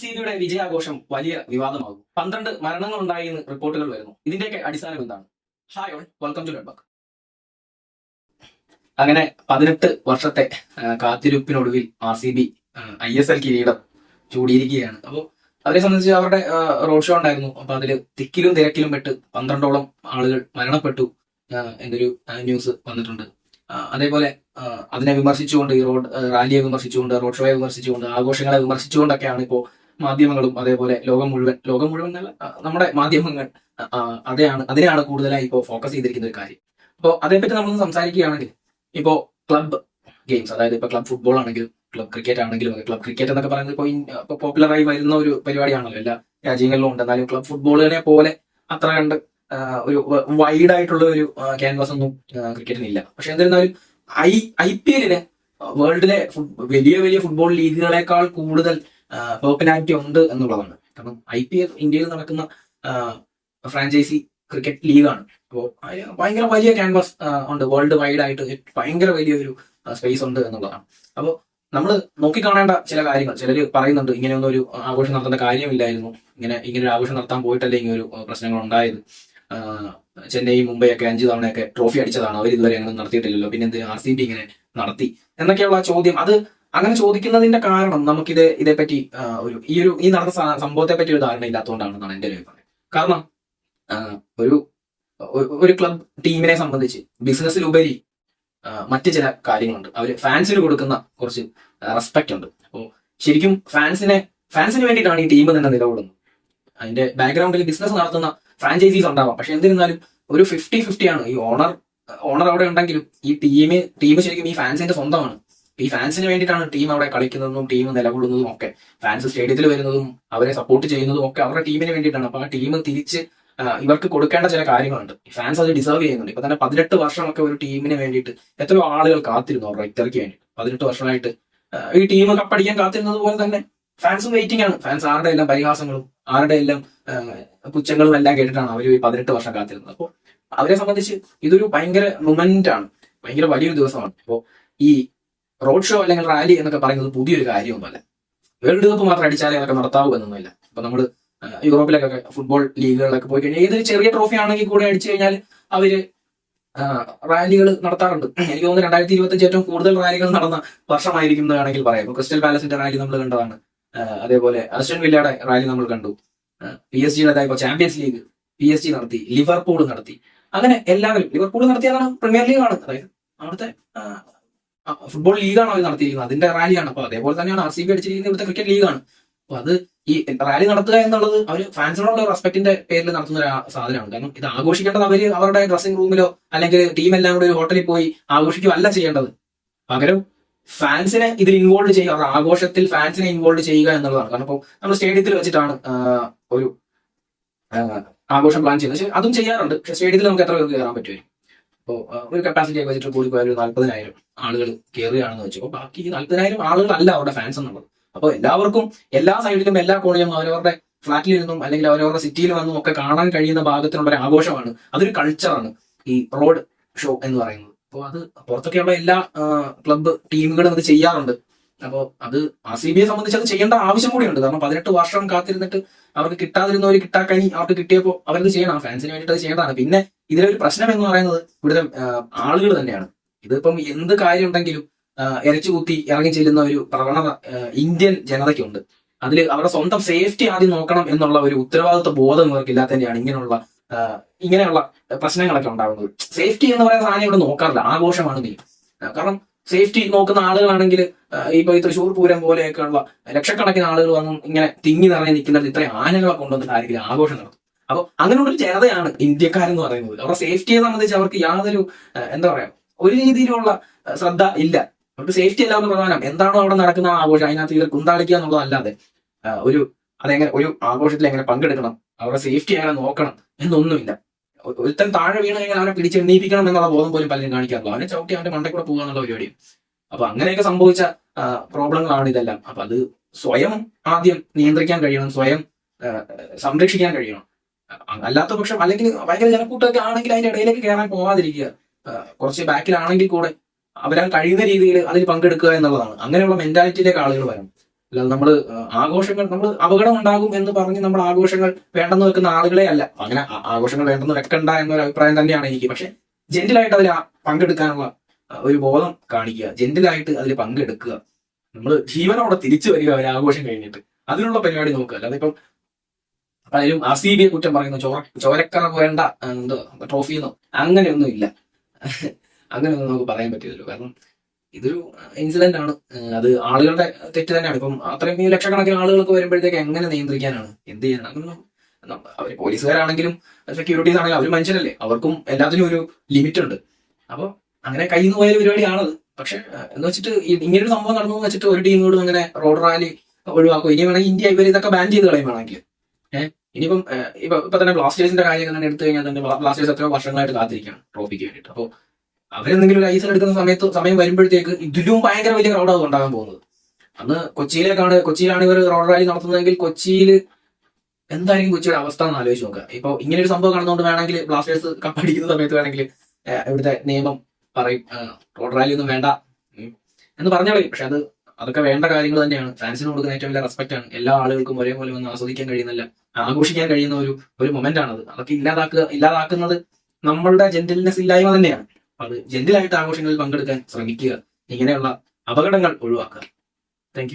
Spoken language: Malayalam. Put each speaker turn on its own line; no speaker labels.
സി വിജയാഘോഷം വലിയ വിവാദമാകും. പന്ത്രണ്ട് മരണങ്ങൾ ഉണ്ടായി എന്ന് റിപ്പോർട്ടുകൾ വരുന്നു. ഇതിന്റെയൊക്കെ അടിസ്ഥാനം എന്താണ്? Hi all welcome to network അങ്ങനെ പതിനെട്ട് വർഷത്തെ കാത്തിരിപ്പിനൊടുവിൽ R C B I S L കിരീടം ചൂടിയിരിക്കുകയാണ്. അപ്പോൾ അവരെ സംബന്ധിച്ച് അവരുടെ റോഡ് ഷോ ഉണ്ടായിരുന്നു. അപ്പൊ അതിൽ തിക്കിലും തിരക്കിലും പെട്ട് പന്ത്രണ്ടോളം ആളുകൾ മരണപ്പെട്ടു എന്നൊരു ന്യൂസ് വന്നിട്ടുണ്ട്. അതേപോലെ അതിനെ വിമർശിച്ചുകൊണ്ട് ഈ റോഡ് റാലിയെ വിമർശിച്ചുകൊണ്ട് റോഡ് ഷോയെ വിമർശിച്ചുകൊണ്ട് ആഘോഷങ്ങളെ വിമർശിച്ചുകൊണ്ടൊക്കെയാണ് ഇപ്പോൾ മാധ്യമങ്ങളും അതേപോലെ ലോകം മുഴുവൻ ലോകം മുഴുവൻ എന്നല്ല നമ്മുടെ മാധ്യമങ്ങൾ അതെയാണ് അതിനെയാണ് കൂടുതലായി ഇപ്പോൾ ഫോക്കസ് ചെയ്തിരിക്കുന്ന ഒരു കാര്യം. അപ്പോൾ അതേപ്പറ്റി നമ്മളൊന്ന് സംസാരിക്കുകയാണെങ്കിൽ ഇപ്പോൾ ക്ലബ് ഗെയിംസ് അതായത് ഇപ്പോൾ ക്ലബ് ഫുട്ബോൾ ആണെങ്കിലും ക്ലബ് ക്രിക്കറ്റ് ആണെങ്കിലും ക്ലബ് ക്രിക്കറ്റ് എന്നൊക്കെ പറയുന്നത് ഇപ്പോൾ പോപ്പുലറായി വരുന്ന ഒരു പരിപാടിയാണല്ലോ എല്ലാ രാജ്യങ്ങളിലും ഉണ്ട്. എന്നാലും ക്ലബ് ഫുട്ബോളിനെ പോലെ അത്ര കണ്ട് ഒരു വൈഡ് ആയിട്ടുള്ള ഒരു ക്യാൻവാസ് ഒന്നും ക്രിക്കറ്റിനില്ല പക്ഷെ എന്നിരുന്നാലും ഐ ഐ പി എല്ലിന് വേൾഡിലെ വലിയ വലിയ ഫുട്ബോൾ ലീഗുകളെക്കാൾ കൂടുതൽ പോപ്പുലാരിറ്റി ഉണ്ട് എന്നുള്ളതാണ്. കാരണം ഐ പി എൽ ഇന്ത്യയിൽ നടക്കുന്ന ഫ്രാഞ്ചൈസി ക്രിക്കറ്റ് ലീഗാണ് അപ്പോൾ ഭയങ്കര വലിയ ക്യാൻവാസ് ഉണ്ട്. വേൾഡ് വൈഡ് ആയിട്ട് ഭയങ്കര വലിയൊരു സ്പേസ് ഉണ്ട് എന്നുള്ളതാണ്. അപ്പോൾ നമ്മൾ നോക്കിക്കാണേണ്ട ചില കാര്യങ്ങൾ. ചിലർ പറയുന്നുണ്ട് ഇങ്ങനെയൊന്നും ഒരു ആഘോഷം നടത്തേണ്ട കാര്യമില്ലായിരുന്നു. ഇങ്ങനെ ഇങ്ങനെ ഒരു ആഘോഷം നടത്താൻ പോയിട്ടല്ലേ ഇങ്ങനെ ഒരു പ്രശ്നങ്ങൾ ഉണ്ടായത്. ചെന്നൈ മുംബൈ ഒക്കെ അഞ്ച് തവണയൊക്കെ ട്രോഫി അടിച്ചതാണ്. അവർ ഇതുവരെ അങ്ങനെ നടത്തിയിട്ടില്ലല്ലോ. പിന്നെ എന്ത് ആർ സി ബി ഇങ്ങനെ നടത്തി. എന്നൊക്കെയുള്ള ചോദ്യം. അത് അങ്ങനെ ചോദിക്കുന്നതിന്റെ കാരണം നമുക്കിത് ഇതേപ്പറ്റി ഒരു ഈ ഒരു ഈ നടന്ന സംഭവത്തെ പറ്റി ഒരു ധാരണ ഇല്ലാത്തതുകൊണ്ടാണെന്നാണ് എന്റെ ഒരു അഭിപ്രായം. കാരണം ഒരു ഒരു ക്ലബ് ടീമിനെ സംബന്ധിച്ച് ബിസിനസ്സിലുപരി മറ്റു ചില കാര്യങ്ങളുണ്ട്. അവർ ഫാൻസിന് കൊടുക്കുന്ന കുറച്ച് റെസ്പെക്ട് ഉണ്ട്. അപ്പോൾ ശരിക്കും ഫാൻസിനെ ഫാൻസിന് വേണ്ടിയിട്ടാണ് ഈ ടീം തന്നെ നിലകൊള്ളുന്നത്. അതിന്റെ ബാക്ക്ഗ്രൗണ്ടിൽ ബിസിനസ് നടത്തുന്ന ഫ്രാഞ്ചൈസീസ് ഉണ്ടാവാം. പക്ഷെ എന്നിരുന്നാലും ഒരു ഫിഫ്റ്റി ഫിഫ്റ്റി ആണ്. ഈ ഓണർ ഓണർ അവിടെ ഉണ്ടെങ്കിലും ഈ ടീം ടീം ശരിക്കും ഈ ഫാൻസിന്റെ സ്വന്തമാണ്. ഈ ഫാൻസിന് വേണ്ടിയിട്ടാണ് ടീം അവിടെ കളിക്കുന്നതും ടീം നിലകൊള്ളുന്നതും ഒക്കെ. ഫാൻസ് സ്റ്റേഡിയത്തിൽ വരുന്നതും അവരെ സപ്പോർട്ട് ചെയ്യുന്നതും ഒക്കെ അവരുടെ ടീമിന് വേണ്ടിയിട്ടാണ്. അപ്പൊ ആ ടീം തിരിച്ച് ഇവർക്ക് കൊടുക്കേണ്ട ചില കാര്യങ്ങളുണ്ട്. ഫാൻസ് അത് ഡിസേർവ് ചെയ്യുന്നുണ്ട്. ഇപ്പൊ തന്നെ പതിനെട്ട് വർഷമൊക്കെ ഒരു ടീമിന് വേണ്ടിയിട്ട് എത്രയോ ആളുകൾ കാത്തിരുന്നു അവരുടെ ഇത്തരയ്ക്ക് വേണ്ടി പതിനെട്ട് വർഷമായിട്ട് ഈ ടീം കപ്പടിക്കാൻ കാത്തിരുന്നത് പോലെ തന്നെ ഫാൻസും വെയിറ്റിംഗ് ആണ്. ഫാൻസ് ആരുടെ എല്ലാം പരിഹാസങ്ങളും ആരുടെ എല്ലാം പുച്ഛങ്ങളും എല്ലാം കേട്ടിട്ടാണ് അവർ ഈ പതിനെട്ട് വർഷം കാത്തിരുന്നത്. അപ്പോൾ അവരെ സംബന്ധിച്ച് ഇതൊരു ഭയങ്കര മൊമെന്റ് ആണ്. ഭയങ്കര വലിയൊരു ദിവസമാണ്. അപ്പോൾ ഈ റോഡ് ഷോ അല്ലെങ്കിൽ റാലി എന്നൊക്കെ പറയുന്നത് പുതിയൊരു കാര്യമൊന്നുമല്ല വേൾഡ് കപ്പ് മാത്രം അടിച്ചാലേ അതൊക്കെ നടത്താവൂ എന്നൊന്നുമില്ല. അപ്പൊ നമ്മൾ യൂറോപ്പിലൊക്കെ ഫുട്ബോൾ ലീഗുകളിലൊക്കെ പോയി കഴിഞ്ഞാൽ ഏതൊരു ചെറിയ ട്രോഫി ആണെങ്കിൽ കൂടെ അടിച്ചു കഴിഞ്ഞാൽ അവർ റാലികൾ നടത്താറുണ്ട്. എനിക്ക് തോന്നുന്നു രണ്ടായിരത്തി ഇരുപത്തി ഏറ്റവും കൂടുതൽ റാലികൾ നടന്ന വർഷമായിരിക്കും വേണമെങ്കിൽ പറയാം. ഇപ്പൊ ക്രിസ്റ്റൽ പാലസിന്റെ റാലി നമ്മൾ കണ്ടതാണ്. അതേപോലെ അസ്റ്റൻ വില്ലയുടെ റാലി നമ്മൾ കണ്ടു. പി എസ് ജിയുടെ ഇപ്പൊ champions league P S G നടത്തി ലിവർപൂൾ നടത്തി. അങ്ങനെ എല്ലാവരും ലിവർപൂൾ നടത്തിയതാണ് പ്രീമിയർ ലീഗാണ് അതായത് അവിടുത്തെ ഫുട്ബോൾ ലീഗാണ് അവർ നടത്തിയിരിക്കുന്നത്? അതിന്റെ റാലിയാണ് അപ്പൊ അതേപോലെ തന്നെയാണ് ആർ സി ബി അടിച്ചിരിക്കുന്നത് ഇവിടുത്തെ ക്രിക്കറ്റ് ലീഗാണ് അപ്പൊ അത് ഈ റാലി നടത്തുക എന്നുള്ളത് അവർ ഫാൻസിനോടുള്ള റെസ്പെക്ടിന്റെ പേരിൽ നടത്തുന്ന ഒരു സാധനമാണ്. കാരണം ഇത് ആഘോഷിക്കേണ്ടത് അവർ അവരുടെ ഡ്രസ്സിംഗ് റൂമിലോ അല്ലെങ്കിൽ ടീം എല്ലാം കൂടി ഒരു ഹോട്ടലിൽ പോയി ആഘോഷിക്കുകയല്ല ചെയ്യേണ്ടത്. പകരം ഫാൻസിനെ ഇതിൽ ഇൻവോൾവ് ചെയ്യുക അവരുടെ ആഘോഷത്തിൽ ഫാൻസിനെ ഇൻവോൾവ് ചെയ്യുക എന്നുള്ളതാണ്. കാരണം ഇപ്പോൾ നമ്മൾ സ്റ്റേഡിയത്തിൽ വെച്ചിട്ടാണ് ഒരു ആഘോഷം പ്ലാൻ ചെയ്യുന്നത്. പക്ഷെ അതും ചെയ്യാറുണ്ട്. പക്ഷെ സ്റ്റേഡിയത്തിൽ നമുക്ക് എത്ര പേർക്ക് കയറാൻ പറ്റുമായിരിക്കും? അപ്പോൾ ഒരു കപ്പാസിറ്റി ഒക്കെ വെച്ചിട്ട് കൂടി പോയാൽ ഒരു നാല്പതിനായിരം ആളുകൾ കയറുകയാണെന്ന് വെച്ചു അപ്പോൾ ബാക്കി ഈ നാല്പതിനായിരം ആളുകളല്ല അവരുടെ ഫാൻസ് എന്നുള്ളത്. അപ്പോൾ എല്ലാവർക്കും എല്ലാ സൈഡിലും എല്ലാ കോണിലും അവരവരുടെ ഫ്ലാറ്റിലിരുന്നും അല്ലെങ്കിൽ അവരവരുടെ സിറ്റിയിൽ വന്നും ഒക്കെ കാണാൻ കഴിയുന്ന ഭാഗത്തിനുള്ള ഒരു ആഘോഷമാണ്. അതൊരു കൾച്ചറാണ് ഈ റോഡ് ഷോ എന്ന് പറയുന്നത്. അപ്പോൾ അത് പുറത്തൊക്കെയുള്ള എല്ലാ ക്ലബ്ബ് ടീമുകളും അത് ചെയ്യാറുണ്ട്. അപ്പോൾ അത് ആർ സി ബിയെ സംബന്ധിച്ച് അത് ചെയ്യേണ്ട ആവശ്യം കൂടിയുണ്ട്. കാരണം പതിനെട്ട് വർഷം കാത്തിരുന്നിട്ട് അവർക്ക് കിട്ടാതിരുന്നവർ കിട്ടാക്കണി അവർക്ക് കിട്ടിയപ്പോൾ അവരത് ചെയ്യണം. ഫാൻസിന് വേണ്ടിയിട്ട് അത് ചെയ്യേണ്ടതാണ്. പിന്നെ ഇതിലൊരു പ്രശ്നം എന്ന് പറയുന്നത് ഇവിടുത്തെ ആളുകൾ തന്നെയാണ്. ഇതിപ്പം എന്ത് കാര്യം ഉണ്ടെങ്കിലും ഇരച്ചു കുത്തി ഇറങ്ങി ചെല്ലുന്ന ഒരു പ്രവണത ഇന്ത്യൻ ജനതയ്ക്കുണ്ട്. അതിൽ അവരുടെ സ്വന്തം സേഫ്റ്റി ആദ്യം നോക്കണം എന്നുള്ള ഒരു ഉത്തരവാദിത്വ ബോധം ഇവർക്ക് ഇല്ലാത്തതിന്റെയാണ് ഇങ്ങനെയുള്ള ഇങ്ങനെയുള്ള പ്രശ്നങ്ങളൊക്കെ ഉണ്ടാകുന്നത്. സേഫ്റ്റി എന്ന് പറയുന്ന സാധനം ഇവിടെ നോക്കാറില്ല. ആഘോഷമാണ് നീ കാരണം സേഫ്റ്റി നോക്കുന്ന ആളുകളാണെങ്കിൽ ഇപ്പൊ ഈ തൃശ്ശൂർ പൂരം പോലെയൊക്കെയുള്ള ലക്ഷക്കണക്കിന് ആളുകൾ വന്നും ഇങ്ങനെ തിങ്ങി നിറഞ്ഞ് നിൽക്കുന്നത് ഇത്രയും ആനകളെ കൊണ്ടുവന്നിട്ട് ആഘോഷം നടത്തും. അപ്പോൾ അങ്ങനെയുള്ളൊരു ജനതയാണ് ഇന്ത്യക്കാരെന്ന് പറയുന്നത്. അവരുടെ സേഫ്റ്റിയെ സംബന്ധിച്ച് അവർക്ക് യാതൊരു എന്താ പറയാ ഒരു രീതിയിലുള്ള ശ്രദ്ധ ഇല്ല. അവർക്ക് സേഫ്റ്റി അല്ല പ്രധാനം. എന്താണോ അവിടെ നടക്കുന്ന ആഘോഷം അതിനകത്ത് ഇവർ കുന്താളിക്കുക എന്നുള്ളതല്ലാതെ ഒരു അതെങ്ങനെ ഒരു ആഘോഷത്തിൽ എങ്ങനെ പങ്കെടുക്കണം അവരുടെ സേഫ്റ്റി എങ്ങനെ നോക്കണം എന്നൊന്നുമില്ല. ഒരുത്തൻ താഴെ വീണ് കഴിഞ്ഞാൽ അവനെ പിടിച്ചെണ്ണീപ്പിക്കണം എന്നുള്ള ബോധം പോലും പലരും കാണിക്കാറുള്ളൂ അവനെ ചവിട്ടി അവന്റെ മണ്ടക്കൂടെ കൂടെ പോകുക എന്നുള്ള പരിപാടിയും അപ്പൊ അങ്ങനെയൊക്കെ സംഭവിച്ച പ്രോബ്ലങ്ങളാണ് ഇതെല്ലാം. അപ്പൊ അത് സ്വയം ആദ്യം നിയന്ത്രിക്കാൻ കഴിയണം സ്വയം സംരക്ഷിക്കാൻ കഴിയണം. അല്ലാത്ത പക്ഷം അല്ലെങ്കിൽ ഭയങ്കര ജനക്കൂട്ടമൊക്കെ ആണെങ്കിൽ അതിന്റെ ഇടയിലേക്ക് കയറാൻ പോവാതിരിക്കുക. കുറച്ച് ബാക്കിലാണെങ്കിൽ കൂടെ അവരാൽ കഴിയുന്ന രീതിയിൽ അതിൽ പങ്കെടുക്കുക എന്നുള്ളതാണ്. അങ്ങനെയുള്ള മെന്റാലിറ്റിയിലേക്ക് ആളുകൾ വരണം അല്ലാതെ നമ്മൾ ആഘോഷങ്ങൾ നമ്മൾ അപകടം ഉണ്ടാകും എന്ന് പറഞ്ഞ് നമ്മൾ ആഘോഷങ്ങൾ വേണ്ടെന്ന് വെക്കുന്ന ആളുകളെ അല്ല. അങ്ങനെ ആഘോഷങ്ങൾ വേണ്ടെന്ന് വെക്കണ്ട എന്നൊരു അഭിപ്രായം തന്നെയാണ് എനിക്ക് പക്ഷെ ജെന്റിലായിട്ട് അതിൽ പങ്കെടുക്കാനുള്ള ഒരു ബോധം കാണിക്കുക. ജെന്റിലായിട്ട് അതിൽ പങ്കെടുക്കുക. നമ്മൾ ജീവനോടെ തിരിച്ചു വരിക ഒരു ആഘോഷം കഴിഞ്ഞിട്ട്. അതിനുള്ള പരിപാടി നോക്കുക. അല്ലാതെ ഇപ്പം അതിലും ആർ സി ബിയെ കുറ്റം പറയുന്നു. ചോര ചോരക്കറ വേണ്ട എന്തോ ട്രോഫിന്നോ അങ്ങനെയൊന്നും ഇല്ല അങ്ങനെയൊന്നും നമുക്ക് പറയാൻ പറ്റില്ലല്ലോ. കാരണം ഇതൊരു ഇൻസിഡന്റ് ആണ്. അത് ആളുകളുടെ തെറ്റ് തന്നെയാണ്. ഇപ്പം അത്രയും ഈ ലക്ഷക്കണക്കിന് ആളുകൾക്ക് വരുമ്പോഴത്തേക്ക് എങ്ങനെ നിയന്ത്രിക്കാനാണ്? എന്ത് ചെയ്യാനാണ്? അങ്ങനെ അവർ പോലീസുകാരാണെങ്കിലും സെക്യൂരിറ്റീസ് ആണെങ്കിലും അവർ മനുഷ്യരല്ലേ. അവർക്കും എല്ലാത്തിനും ഒരു ലിമിറ്റ് ഉണ്ട്. അപ്പോൾ അങ്ങനെ കയ്യിൽ നിന്ന് പോയ ഒരു പരിപാടിയാണത്. പക്ഷെ എന്ന് വെച്ചിട്ട് ഇങ്ങനെ ഇങ്ങനൊരു സംഭവം നടന്നു വെച്ചിട്ട് ഒരു ടീമോടും അങ്ങനെ റോഡ് റാലി ഒഴിവാക്കും. ഇനി വേണമെങ്കിൽ ഇന്ത്യ ഇവർ ഇതൊക്കെ ബാൻ ചെയ്ത് കളയും വേണമെങ്കിൽ. ഏഹ് ഇനിയിപ്പം ഇപ്പൊ ഇപ്പൊ തന്നെ ബ്ലാസ്റ്റേഴ്സിന്റെ കാര്യം തന്നെ എടുത്തു കഴിഞ്ഞാൽ തന്നെ ബ്ലാസ്റ്റേഴ്സ് എത്രയോ വർഷങ്ങളായിട്ട് കാത്തിരിക്കുകയാണ് ട്രോഫിക്ക് വേണ്ടിയിട്ട്. അപ്പോൾ അവരെന്തെങ്കിലും ഒരു ഐസൽ എടുക്കുന്ന സമയത്ത് സമയം വരുമ്പോഴത്തേക്ക് ഇതിലും ഭയങ്കര വലിയ ക്രൗഡാണ് ഉണ്ടാകാൻ പോകുന്നത്. അന്ന് കൊച്ചിയിലേക്കാണ് കൊച്ചിയിലാണ് ഇവർ റോഡ് റാലി നടത്തുന്നതെങ്കിൽ കൊച്ചിയിൽ എന്തായിരിക്കും കൊച്ചിയുടെ അവസ്ഥ എന്ന് ആലോചിച്ച് നോക്കുക. ഇപ്പൊ ഇങ്ങനെ ഒരു സംഭവം കാണുന്നതുകൊണ്ട് വേണമെങ്കിൽ ബ്ലാസ്റ്റേഴ്സ് കപ്പടിക്കുന്ന സമയത്ത് വേണമെങ്കിൽ ഇവിടുത്തെ നിയമം പറയും റോഡ് റാലി ഒന്നും വേണ്ട എന്ന് പറഞ്ഞാൽ പക്ഷെ അത് അതൊക്കെ വേണ്ട കാര്യങ്ങൾ തന്നെയാണ്. ഫാൻസിന് കൊടുക്കുന്ന ഏറ്റവും വലിയ റെസ്പെക്ട് ആണ്. എല്ലാ ആളുകൾക്കും ഒരേപോലെ വന്ന് ആസ്വദിക്കാൻ കഴിയുന്നില്ല ആഘോഷിക്കാൻ കഴിയുന്ന ഒരു ഒരു മൊമെന്റ് ആണത്. അതൊക്കെ ഇല്ലാതാക്കുക ഇല്ലാതാക്കുന്നത് നമ്മളുടെ ജെന്റിൽനെസ് ഇല്ലായ്മ തന്നെയാണ്. അത് ജെന്റിലായിട്ട് ആഘോഷങ്ങളിൽ പങ്കെടുക്കാൻ ശ്രമിക്കുക. ഇങ്ങനെയുള്ള അപകടങ്ങൾ ഒഴിവാക്കുക. താങ്ക്